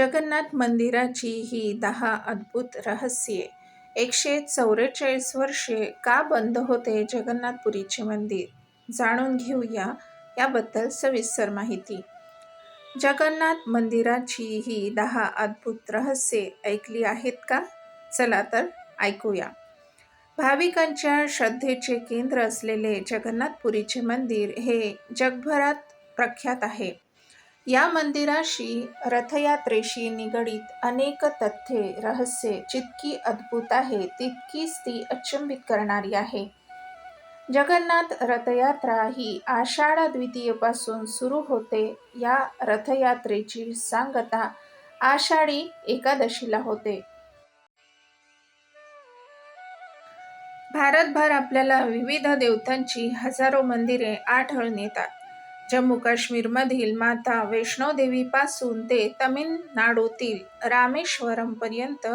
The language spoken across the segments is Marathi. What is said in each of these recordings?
जगन्नाथ मंदिराची ही दहा अद्भुत रहस्ये. एकशे चौवेचाळीस वर्षे का बंद होते जगन्नाथपुरीचे मंदिर? जाणून घेऊया याबद्दल सविस्तर माहिती. जगन्नाथ मंदिराची ही दहा अद्भुत रहस्ये ऐकली आहेत का? चला तर ऐकूया. भाविकांच्या श्रद्धेचे केंद्र असलेले जगन्नाथपुरीचे मंदिर हे जगभरात प्रख्यात आहे. या मंदिराशी रथयात्रेशी निगडीत अनेक तथ्ये रहस्ये जितकी अद्भुत आहे तितकीच ती अचंबित करणारी आहे. जगन्नाथ रथयात्रा ही आषाढ द्वितीयेपासून सुरू होते. या रथयात्रेची सांगता आषाढी एकादशीला होते. भारतभर आपल्याला विविध देवतांची हजारो मंदिरे आढळून येतात. जम्मू काश्मीरमधील माता वैष्णोदेवीपासून ते तमिळनाडूतील रामेश्वरमपर्यंत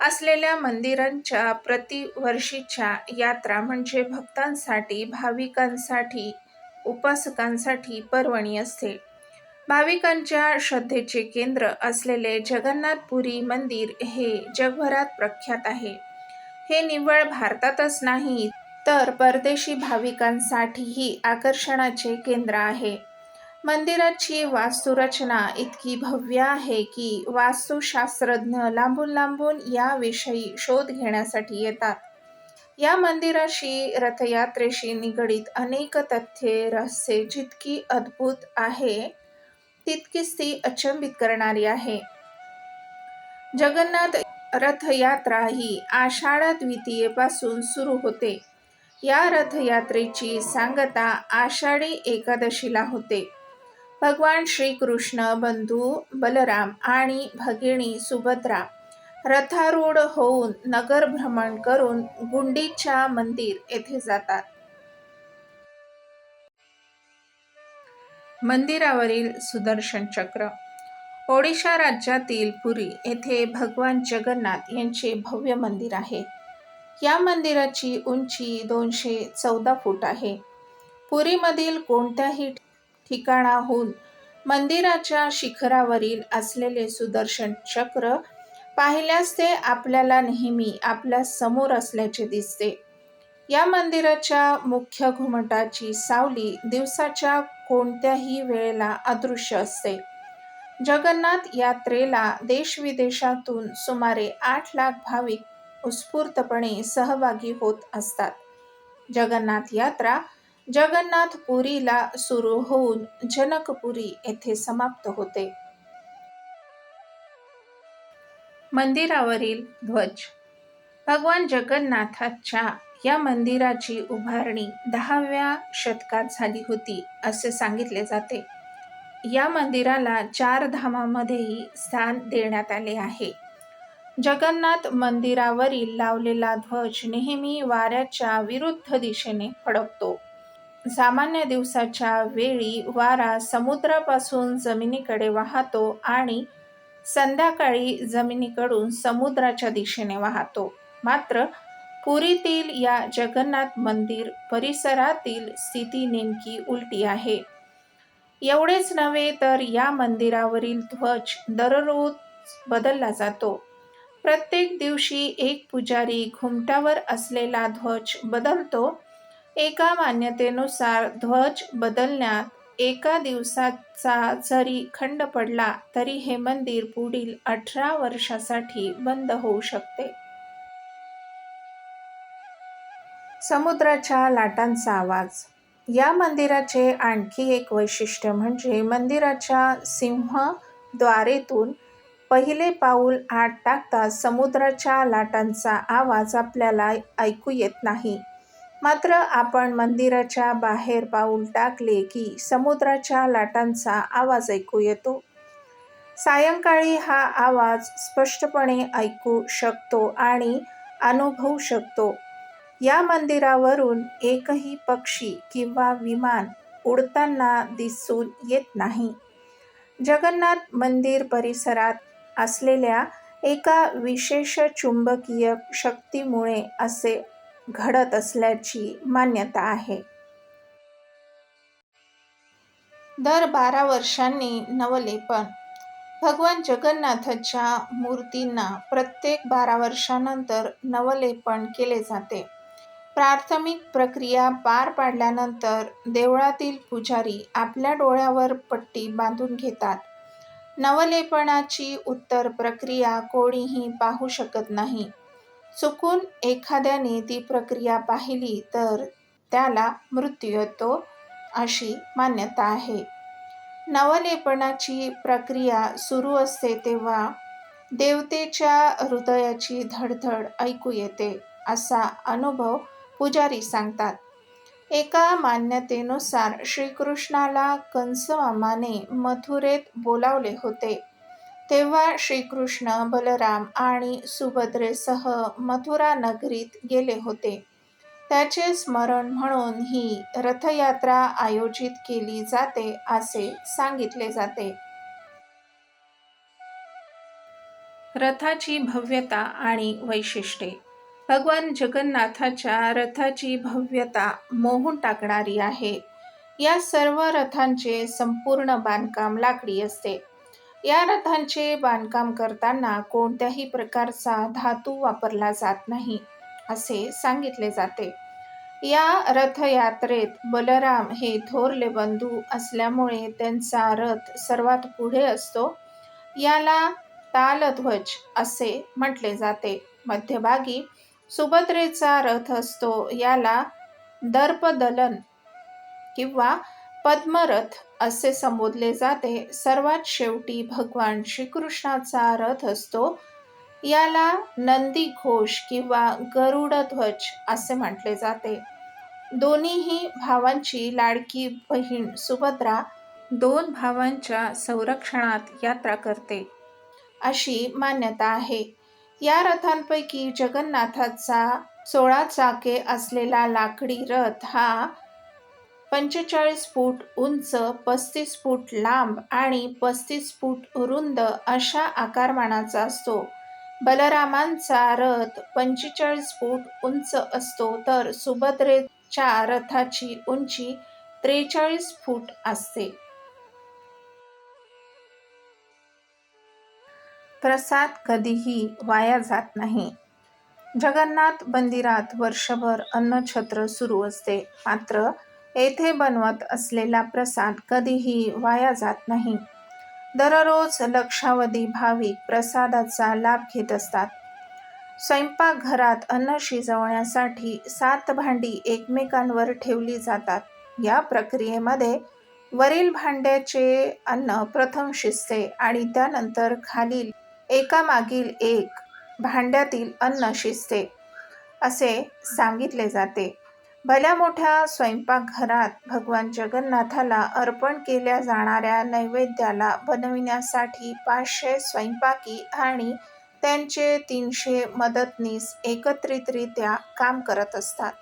असलेल्या मंदिरांच्या प्रतिवर्षीच्या यात्रा म्हणजे भक्तांसाठी भाविकांसाठी उपासकांसाठी पर्वणी असते. भाविकांच्या श्रद्धेचे केंद्र असलेले जगन्नाथपुरी मंदिर हे जगभरात प्रख्यात आहे. हे निव्वळ भारतातच नाही तर परदेशी भाविकांसाठीही आकर्षणाचे केंद्र आहे. मंदिराची वास्तुरचना इतकी भव्य आहे की वास्तुशास्त्रज्ञ लांबून लांबून याविषयी शोध घेण्यासाठी येतात. या मंदिराशी रथयात्रेशी निगडीत अनेक तथ्ये रहस्ये जितकी अद्भुत आहे तितकीच ती अचंबित करणारी आहे. जगन्नाथ रथयात्रा ही आषाढ द्वितीयेपासून सुरू होते. या रथयात्रेची सांगता आषाढी एकादशीला होते. भगवान श्रीकृष्ण बंधू बलराम आणि भगिनी सुभद्रा रथारूढ होऊन नगर भ्रमण करून गुंडीच्या मंदिर येथे जातात. मंदिरावरील सुदर्शन चक्र. ओडिशा राज्यातील पुरी येथे भगवान जगन्नाथ यांचे भव्य मंदिर आहे. या मंदिराची उंची दोनशे चौदा फूट आहे. पुरीमधील कोणत्याही ठिकाणाहून मंदिराच्या शिखरावरील असलेले सुदर्शन चक्र पाहिल्यास ते आपल्याला नेहमी आपल्यासमोर असल्याचे दिसते. या मंदिराच्या मुख्य घुमटाची सावली दिवसाच्या कोणत्याही वेळेला अदृश्य असते. जगन्नाथ यात्रेला देशविदेशातून सुमारे आठ लाख भाविक उत्स्फूर्तपणे सहभागी होत असतात. जगन्नाथ यात्रा जगन्नाथपुरीला सुरू होऊन जनकपुरी येथे समाप्त होते. मंदिरावरील ध्वज. भगवान जगन्नाथाच्या या मंदिराची उभारणी दहाव्या शतकात झाली होती असे सांगितले जाते. या मंदिराला चार धामामध्येही स्थान देण्यात आले आहे. जगन्नाथ मंदिरावरील लावलेला ध्वज नेहमी वाऱ्याच्या विरुद्ध दिशेने फडकतो. सामान्य दिवसाच्या वेळी वारा समुद्रापासून जमिनीकडे वाहतो आणि संध्याकाळी जमिनीकडून समुद्राच्या दिशेने वाहतो. मात्र पुरीतील या जगन्नाथ मंदिर परिसरातील स्थिती नेमकी उलटी आहे. एवढेच नव्हे तर या मंदिरावरील ध्वज दररोज बदलला जातो. प्रत्येक दिवशी एक पुजारी घुमटावर असलेला ध्वज बदलतो. एका मान्यतेनुसार ध्वज बदलण्यात एका दिवसाचा जरी खंड पडला तरी हे मंदिर पुढील अठरा वर्षासाठी बंद होऊ शकते. समुद्राच्या लाटांचा आवाज. या मंदिराचे आणखी एक वैशिष्ट्य म्हणजे मंदिराच्या सिंहद्वारेतून पहिले पाऊल आत टाकता समुद्राच्या लाटांचा आवाज आपल्याला ऐकू येत नाही. मात्र आपण मंदिराच्या बाहेर पाऊल टाकले की समुद्राच्या लाटांचा आवाज ऐकू येतो. सायंकाळी हा आवाज स्पष्टपणे ऐकू शकतो आणि अनुभवू शकतो. या मंदिरावरून एकही पक्षी किंवा विमान उडताना दिसून येत नाही. जगन्नाथ मंदिर परिसरात असलेल्या एका विशेष चुंबकीय शक्तीमुळे असे घडत असल्याची मान्यता आहे. दर बारा वर्षांनी नवलेपन. भगवान जगन्नाथाच्या मूर्तींना प्रत्येक बारा वर्षानंतर नवलेपन केले जाते. प्राथमिक प्रक्रिया पार पाडल्यानंतर देवळातील पुजारी आपल्या डोळ्यावर पट्टी बांधून घेतात. नवलेपणाची उत्तर प्रक्रिया कोणीही पाहू शकत नाही. चुकून एखाद्याने ती प्रक्रिया पाहिली तर त्याला मृत्यू येतो अशी मान्यता आहे. नवलेपणाची प्रक्रिया सुरू असते तेव्हा देवतेच्या हृदयाची धडधड ऐकू येते असा अनुभव पुजारी सांगतात. एका मान्यतेनुसार श्रीकृष्णाला कंसमामाने मथुरेत बोलावले होते. तेव्हा श्रीकृष्ण बलराम आणि सुभद्रेसह मथुरा नगरीत गेले होते. त्याचे स्मरण म्हणून ही रथयात्रा आयोजित केली जाते असे सांगितले जाते. रथाची भव्यता आणि वैशिष्ट्ये. भगवान जगन्नाथाच्या रथाची भव्यता मोहून टाकणारी आहे. या सर्व रथांचे संपूर्ण बांधकाम लाकडी असते. या रथांचे बांधकाम करताना कोणत्याही प्रकारचा धातू वापरला जात नाही असे सांगितले जाते. या रथयात्रेत बलराम हे थोरले बंधू असल्यामुळे त्यांचा रथ सर्वात पुढे असतो. याला तालध्वज असे म्हटले जाते. मध्यभागी सुभद्रेचा रथ असतो याला दर्पदलन किंवा पद्मरथ असे संबोधले जाते. सर्वात शेवटी भगवान श्रीकृष्णाचा रथ असतो. याला नंदी घोष किंवा गरुडध्वज असे म्हटले जाते. दोन्हीही भावांची लाडकी बहीण सुभद्रा दोन भावांच्या संरक्षणात यात्रा करते. अशी मान्यता आहे. या रथांपैकी जगन्नाथाचा सोळा चाके असलेला लाकडी रथ हा पंचेचाळीस फूट उंच पस्तीस फूट लांब आणि पस्तीस फूट रुंद अशा आकारमानाचा असतो. बलरामांचा रथ पंचेचाळीस फूट उंच असतो तर सुभद्रेच्या रथाची उंची त्रेचाळीस फूट असते. प्रसाद कधीही वाया जात नाही. जगन्नाथ मंदिरात वर्षभर अन्नछत्र सुरू असते. मात्र येथे बनवत असलेला प्रसाद कधीही वाया जात नाही. दररोज लक्षावधी भाविक प्रसादाचा लाभ घेत असतात. स्वयंपाकघरात अन्न शिजवण्यासाठी सात भांडी एकमेकांवर ठेवली जातात. या प्रक्रियेमध्ये वरील भांड्याचे अन्न प्रथम शिजते आणि त्यानंतर खालील एकामागील एक भांड्यातील अन्न शिजते असे सांगितले जाते. भल्या मोठ्या स्वयंपाकघरात भगवान जगन्नाथाला अर्पण केल्या जाणाऱ्या नैवेद्याला बनविण्यासाठी पाचशे स्वयंपाकी आणि त्यांचे तीनशे मदतनीस एकत्रितरित्या काम करत असतात.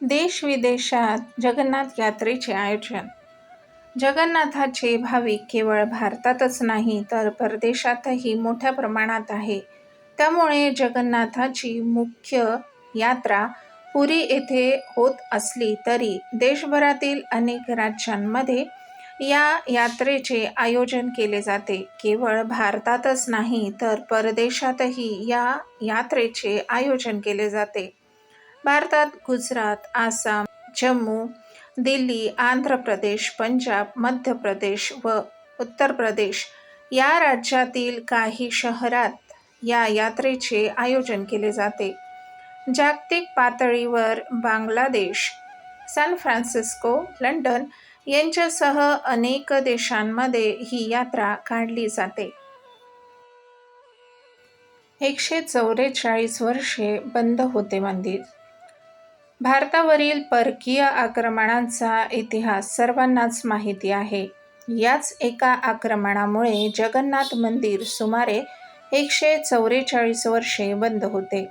देश विदेशात जगन्नाथ यात्रेचे आयोजन जगन्नाथाचे भाविक केवळ भारतातच नाही तर परदेशातही मोठ्या प्रमाणात आहे. त्यामुळे जगन्नाथाची मुख्य यात्रा पुरी येथे होत असली तरी देशभरातील अनेक राज्यांमध्ये या यात्रेचे आयोजन केले जाते. केवळ भारतातच नाही तर परदेशातही या यात्रेचे आयोजन केले जाते. भारतात गुजरात आसाम जम्मू दिल्ली आंध्र प्रदेश पंजाब मध्य प्रदेश व उत्तर प्रदेश या राज्यातील काही शहरात या यात्रेचे आयोजन केले जाते. जागतिक पातळीवर बांगलादेश सॅन फ्रान्सिस्को लंडन यांच्यासह अनेक देशांमध्ये ही यात्रा काढली जाते. एकशे चौवेचाळीस वर्षे बंद होते मंदिर. भारतावरील परकीय आक्रमणांचा इतिहास सर्वांनाच माहिती आहे. याच एका आक्रमणामुळे जगन्नाथ मंदिर सुमारे एकशे चौवेचाळीस वर्षे बंद होते.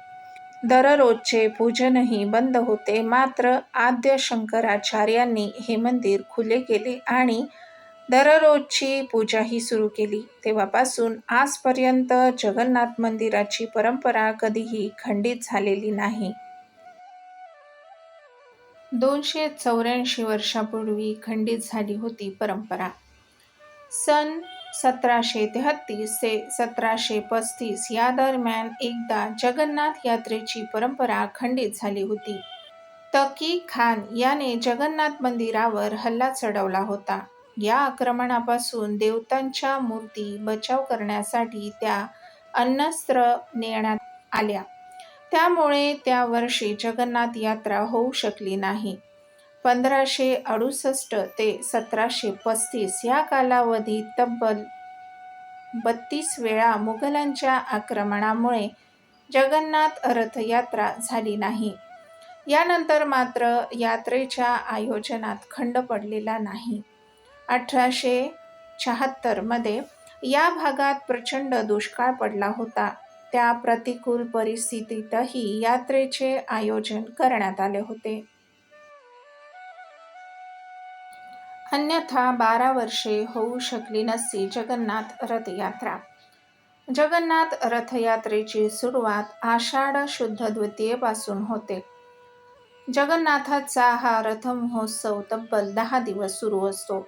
दररोजचे पूजनही बंद होते. मात्र आद्य शंकराचार्यांनी हे मंदिर खुले केले आणि दररोजची पूजाही सुरू केली. तेव्हापासून आजपर्यंत जगन्नाथ मंदिराची परंपरा कधीही खंडित झालेली नाही. दोनशे चौऱ्याऐंशी वर्षापूर्वी खंडित झाली होती परंपरा. सन सतराशे तेहत्तीस ते सतराशे पस्तीस या दरम्यान एकदा जगन्नाथ यात्रेची परंपरा खंडित झाली होती. तकी खान याने जगन्नाथ मंदिरावर हल्ला चढवला होता. या आक्रमणापासून देवतांच्या मूर्ती बचाव करण्यासाठी त्या अन्नस्त्र नेण्यात आल्या. त्यामुळे त्या वर्षी जगन्नाथ यात्रा होऊ शकली नाही. पंधराशे अडुसष्ट ते सतराशे पस्तीस या कालावधीत तब्बल बत्तीस वेळा मुघलांच्या आक्रमणामुळे जगन्नाथ रथयात्रा झाली नाही. यानंतर मात्र यात्रेच्या आयोजनात खंड पडलेला नाही. अठराशे शहात्तरमध्ये या भागात प्रचंड दुष्काळ पडला होता. त्या प्रतिकूल परिस्थितीतही यात्रेचे आयोजन करण्यात आले होते. अन्यथा बारा वर्षे होऊ शकली नसती जगन्नाथ रथयात्रा. जगन्नाथ रथयात्रेची सुरुवात आषाढ शुद्ध द्वितीयेपासून होते. जगन्नाथाचा हा रथ महोत्सव तब्बल दहा दिवस सुरू असतो.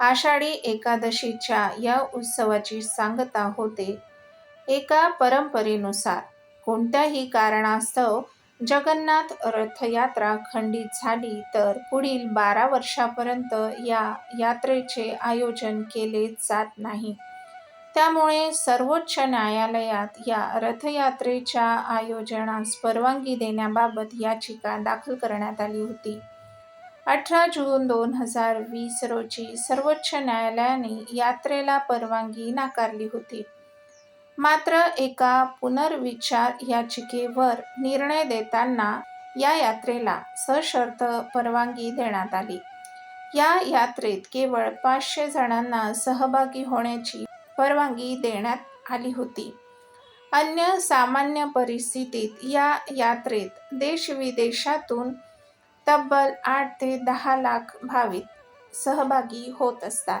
आषाढी एकादशीच्या या उत्सवाची सांगता होते. एका परंपरेनुसार कोणत्याही कारणास्तव जगन्नाथ रथयात्रा खंडित झाली तर पुढील बारा वर्षापर्यंत या यात्रेचे आयोजन केले जात नाही. त्यामुळे सर्वोच्च न्यायालयात या रथयात्रेच्या आयोजनास परवानगी देण्याबाबत याचिका दाखल करण्यात आली होती. अठरा जून दोन हजार वीस रोजी सर्वोच्च न्यायालयाने यात्रेला परवानगी नाकारली होती. मात्र एका पुनर्विचार याचिकेवर निर्णय देताना या यात्रेला सशर्त परवानगी देण्यात आली. या यात्रेत केवळ पाचशे जणांना सहभागी होण्याची परवानगी देण्यात आली होती. अन्य सामान्य परिस्थितीत या यात्रेत देशविदेशातून तब्बल आठ ते दहा लाख भाविक सहभागी होत असतात.